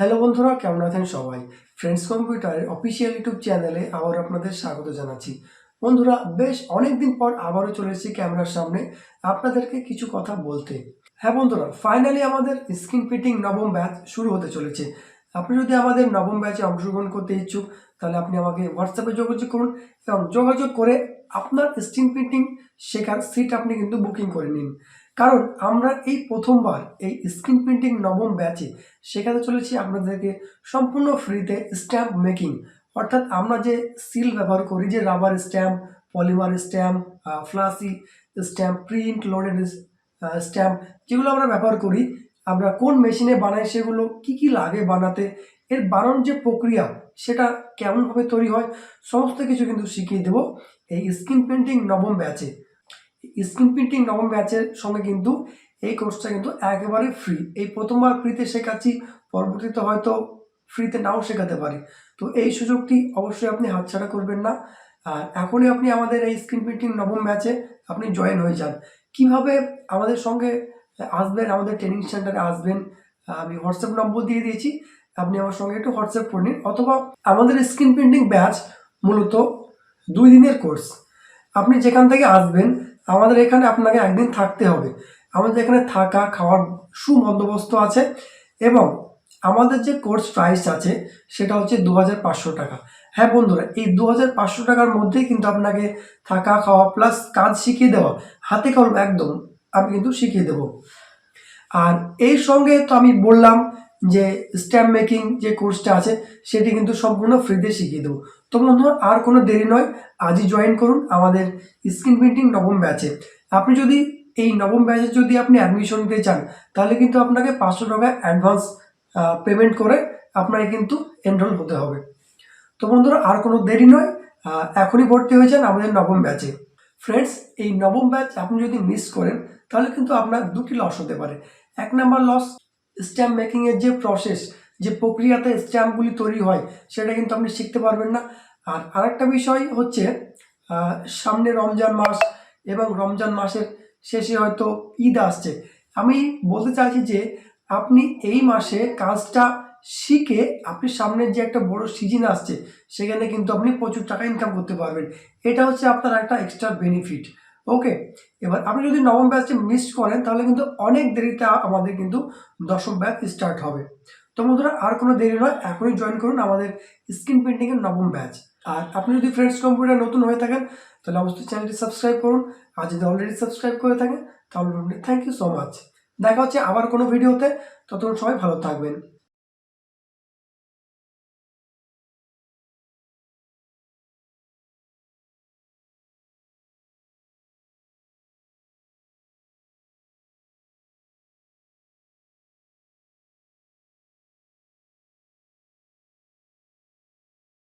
Hello বন্ধুরা, কেমন আছেন সবাই? ফ্রেন্ডস কম্পিউটারের অফিসিয়াল ইউটিউব চ্যানেলে আবার আপনাদের স্বাগত জানাচ্ছি। বন্ধুরা, বেশ অনেক দিন পর আবারও চলে এসেছি ক্যামেরার সামনে আপনাদেরকে কিছু কথা বলতে। হ্যাঁ বন্ধুরা ফাইনালি আমাদের স্ক্রিন ফিটিং নবম ব্যাচ শুরু হতে চলেছে। আপনি যদি আমাদের নবম ব্যাচে অংশগ্রহণ করতে ইচ্ছুক, তাহলে আপনি আমাকে হোয়াটসঅ্যাপে যোগাযোগ করুন এবং যোগাযোগ করে আপনার স্ক্রিন প্রিন্টিং শেখার সিট আপনি কিন্তু বুকিং করে নিন। কারণ আমরা এই প্রথমবার এই স্ক্রিন প্রিন্টিং নবম ব্যাচে শেখাতে চলেছি আপনাদেরকে সম্পূর্ণ ফ্রিতে স্ট্যাম্প মেকিং। অর্থাৎ আমরা যে সিল ব্যবহার করি, যে rubber stamp, polymer stamp flashy stamp, print loaded stamp যেগুলো আমরা ব্যবহার করি, আমরা কোন মেশিনে বানাই, সেগুলো কি কি লাগে বানাতে, এর বানানোর যে প্রক্রিয়া সেটা কেমনভাবে তৈরি হয়, সমস্ত কিছু কিন্তু শিখিয়ে দেবো এই স্ক্রিন প্রিন্টিং নবম ব্যাচে। স্ক্রিন প্রিন্টিং নবম ব্যাচের সঙ্গে কিন্তু এই কোর্সটা কিন্তু একেবারে ফ্রি এই প্রথমবার ফ্রিতে শেখাচ্ছি, পরবর্তীতে হয়তো ফ্রিতে নাও শেখাতে পারি। তো এই সুযোগটি অবশ্যই আপনি হাতছাড়া করবেন না। আর এখনই আপনি আমাদের এই স্ক্রিন প্রিন্টিং নবম ব্যাচে আপনি জয়েন হয়ে যান। কীভাবে আমাদের সঙ্গে আসবেন, আমাদের ট্রেনিং সেন্টারে আসবেন, আমি হোয়াটসঅ্যাপ নম্বর দিয়ে দিয়েছি, আপনি আমার সঙ্গে একটু হোয়াটসঅ্যাপ করে নিন। অথবা আমাদের স্ক্রিন প্রিন্টিং ব্যাচ মূলত দুই দিনের কোর্স। আপনি যেখান থেকে আসবেন, আমাদের এখানে আপনাকে একদিন থাকতে হবে। আমাদের এখানে থাকা, খাওয়ার সুবন্দোবস্ত আছে এবং আমাদের যে কোর্স প্রাইস আছে, সেটা হচ্ছে দু হাজার পাঁচশো টাকা। হ্যাঁ বন্ধুরা, এই দু হাজার পাঁচশো টাকার মধ্যেই কিন্তু আপনাকে থাকা, খাওয়া প্লাস কাজ শিখিয়ে দেওয়া, হাতে কলম একদম আমি কিন্তু শিখিয়ে দেবো। আর এই সঙ্গে তো আমি বললাম যে স্ট্যাম্প মেকিং যে কোর্সটা আছে, সেটি কিন্তু সম্পূর্ণ ফ্রিতে শিখিয়ে দেবো। তো বন্ধুরা, আর কোনো দেরি নয়, আজই জয়েন করুন আমাদের স্ক্রিন প্রিন্টিং নবম ব্যাচে আপনি যদি এই নবম ব্যাচে যদি আপনি অ্যাডমিশন নিতে চান, তাহলে কিন্তু আপনাকে পাঁচশো টাকা অ্যাডভান্স পেমেন্ট করে আপনাকে কিন্তু এনরোল হতে হবে। তো বন্ধুরা, আর কোনো দেরি নয় এখনই ভর্তি হয়ে যান আমাদের নবম ব্যাচে ফ্রেন্ডস এই নবম ব্যাচ আপনি যদি মিস করেন, তাহলে কিন্তু আপনার দুটি লস হতে পারে। এক নাম্বার লস স্ট্যাম্প মেকিংয়ের যে প্রসেস যে প্রক্রিয়াতে স্ট্যাম্পগুলি তৈরি হয়, সেটা কিন্তু আপনি শিখতে পারবেন না। আর আরেকটা বিষয় হচ্ছে সামনে রমজান মাস এবং রমজান মাসের শেষে হয়তো ঈদ আসছে। আমি বলতে চাইছি যে, আপনি এই মাসে কাজটা শিখে আপনি সামনের যে একটা বড় সিজন আসছে, সেখানে কিন্তু আপনি প্রচুর টাকা ইনকাম করতে পারবেন। এটা হচ্ছে আপনার একটা এক্সট্রা বেনিফিট ওকে এবার আপনি যদি নবম ব্যাচে মিস করেন, তাহলে কিন্তু অনেক দেরিতে আমাদের কিন্তু দশম ব্যাচ স্টার্ট হবে। তো বন্ধুরা, আর কোনো দেরি নয়, এখনই জয়েন করুন আমাদের স্ক্রিন প্রিন্টিংয়ের নবম ব্যাচ আর আপনি যদি ফ্রেন্ডস কম্পিউটার নতুন হয়ে থাকেন, তাহলে অবশ্যই চ্যানেলটি সাবস্ক্রাইব করুন। আর যদি অলরেডি সাবস্ক্রাইব করে থাকেন, তাহলে থ্যাংক ইউ সো মাচ দেখা হচ্ছে আবার কোনো ভিডিওতে ততক্ষণ সবাই ভালো থাকবেন।